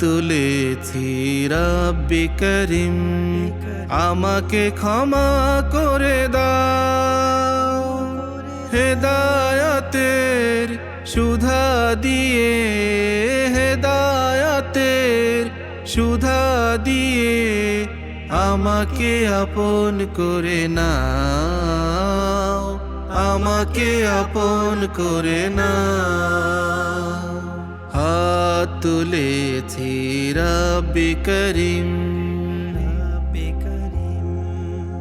তুলেছি রব্বি করিম, আমাকে ক্ষমা করে দাও। হেদায়াতের সুধা দিয়ে, হেদায়াতের সুধা দিয়ে আমাকে আপন করে নাও, আমাকে আপন করে নাও। হাত তুলেছি রব্বি করিম।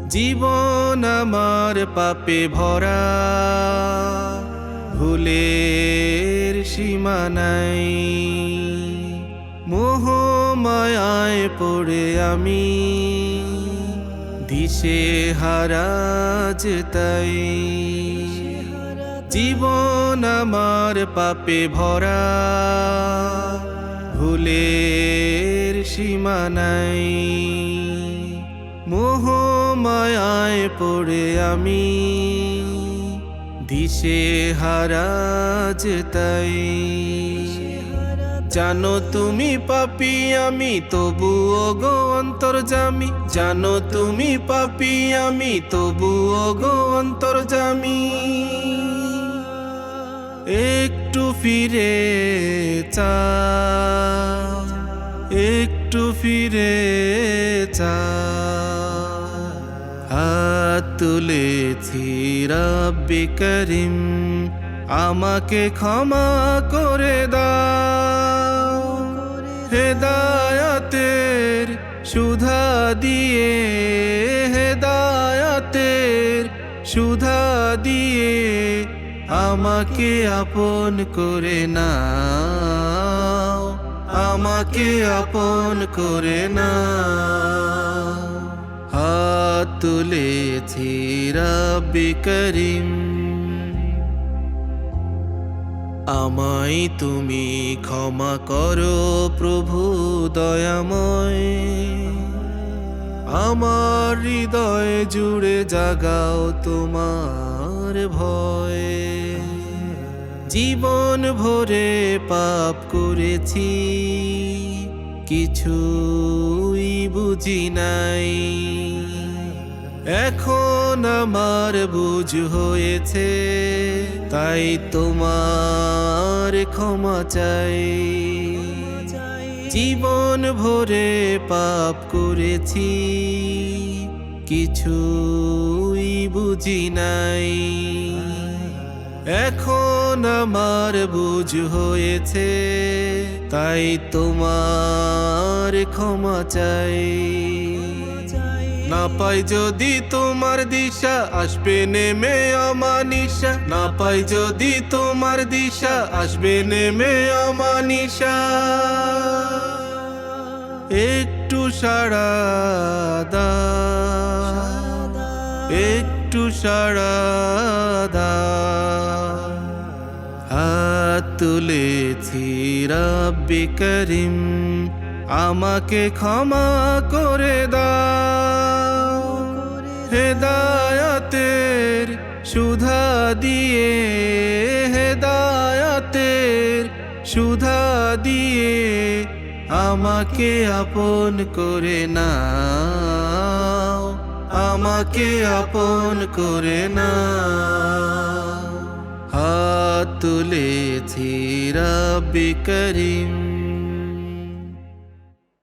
জীবন আমার পাপে ভরা। ভুলের সীমা নাই। মোহমায়ায় পড়ে আমি। দিশে হারাজ তাই। জীবন আমার পাপে ভরা। ভুলের সীমা নাই। মোহমায়ায় পড়ে আমি। দিশে হারাজ তাই জানো তুমি পাপি আমি তবুও গো অন্তর্জামি। জানো তুমি পাপি আমি তবুও গো অন্তর্জামি। একটু ফিরে চা। একটু ফিরে চা। হাত তুলেছি রব্বি করিম, আমাকে ক্ষমা করে দাও। হেদায়াতের সুধা দিয়ে, হেদায়াতের সুধা দিয়ে আমাকে আপন করে নাও, আমাকে আপন করে নাও। হাত তুলেছি রব্বি করিম। আমায় তুমি ক্ষমা করো প্রভু দয়াময়। আমার হৃদয় জুড়ে জাগাও তোমার ভয়। জীবন ভরে পাপ করেছি, কিছুই বুঝি নাই। এখন আমার বুঝ হয়েছে, তাই তোমার ক্ষমা চাই। জীবন ভরে পাপ করেছি, কিছুই বুঝি নাই। এখন আমার বুঝ হয়েছে, তাই তোমার ক্ষমা চাই। না পাই যদি তোমার দিশা, আসবে নেমে আমানিশা না পাই যদি তোমার দিশা, আসবে নেমে আমানিশা একটু সাড়া দাও, একটু সাড়া দাও। তুলেছি রব্বি করিম, আমাকে ক্ষমা করে দাও। হেদায়াতের সুধা দিয়ে, হেদায়াতের সুধা দিয়ে আমাকে আপন করে নাও, আমাকে আপন করে হাত তুলেছি রবি করিম।